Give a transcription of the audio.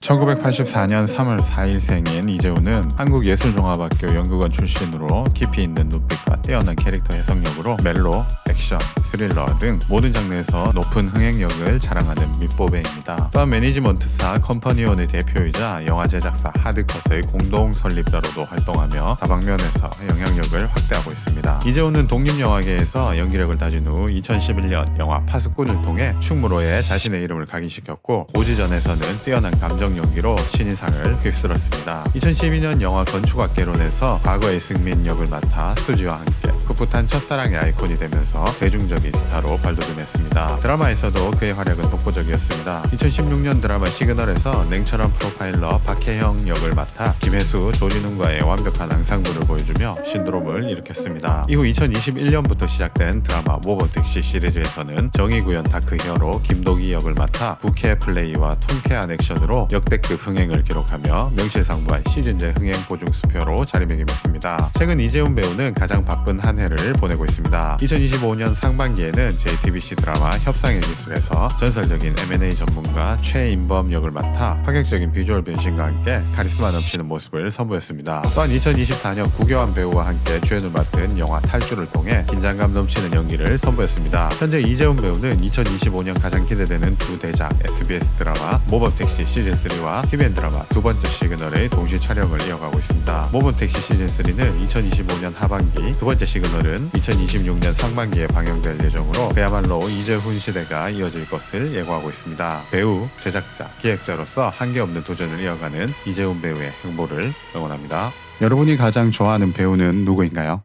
1984년 3월 4일 생인 이재훈은 한국예술종합학교 연극원 출신으로 깊이 있는 눈빛과 뛰어난 캐릭터 해석력으로 멜로, 액션, 스릴러 등 모든 장르에서 높은 흥행력을 자랑하는 밑보배입니다. 또한 매니지먼트사 컴퍼니온의 대표이자 영화 제작사 하드컷의 공동 설립자로도 활동하며 다방면에서 영향력을 확대하고 있습니다. 이재훈은 독립영화계에서 연기력을 다진 후 2011년 영화 파수꾼을 통해 충무로에 자신의 이름을 각인시켰고 고지전에서는 뛰어난 감정 연기로 신인상을 휩쓸었습니다. 2012년 영화 건축학개론에서 과거의 승민 역을 맡아 수지와 함께 풋풋한 첫사랑의 아이콘이 되면서 대중적인 스타로 발돋움했습니다. 드라마에서도 그의 활약은 독보적이었습니다. 2016년 드라마 시그널에서 냉철한 프로파일러 박혜영 역을 맡아 김혜수, 조진웅과의 완벽한 앙상블을 보여주며 신드롬을 일으켰습니다. 이후 2021년부터 시작된 드라마 모버택시 시리즈에서는 정의구현 다크 히어로 김도기 역을 맡아 부캐 플레이와 통쾌한 액션으로 역대급 흥행을 기록하며 명실상부한 시즌제 흥행 보증 수표로 자리매김했습니다. 최근 이재훈 배우는 가장 바쁜 한 해를 보내고 있습니다. 2025년 상반기에는 JTBC 드라마 협상의 기술에서 전설적인 M&A 전문가 최인범 역을 맡아 파격적인 비주얼 변신과 함께 카리스마 넘치는 모습을 선보였습니다. 또한 2024년 구교환 배우와 함께 주연을 맡은 영화 탈주를 통해 긴장감 넘치는 연기를 선보였습니다. 현재 이재훈 배우는 2025년 가장 기대되는 두 대작 SBS 드라마 모범택시 시즌3와 TVN 드라마 두 번째 시그널의 동시 촬영을 이어가고 있습니다. 모범택시 시즌3는 2025년 하반기, 두 번째 시그널 은 2026년 상반기에 방영될 예정으로 그야말로 이재훈 시대가 이어질 것을 예고하고 있습니다. 배우, 제작자, 기획자로서 한계 없는 도전을 이어가는 이재훈 배우의 행보를 응원합니다. 여러분이 가장 좋아하는 배우는 누구인가요?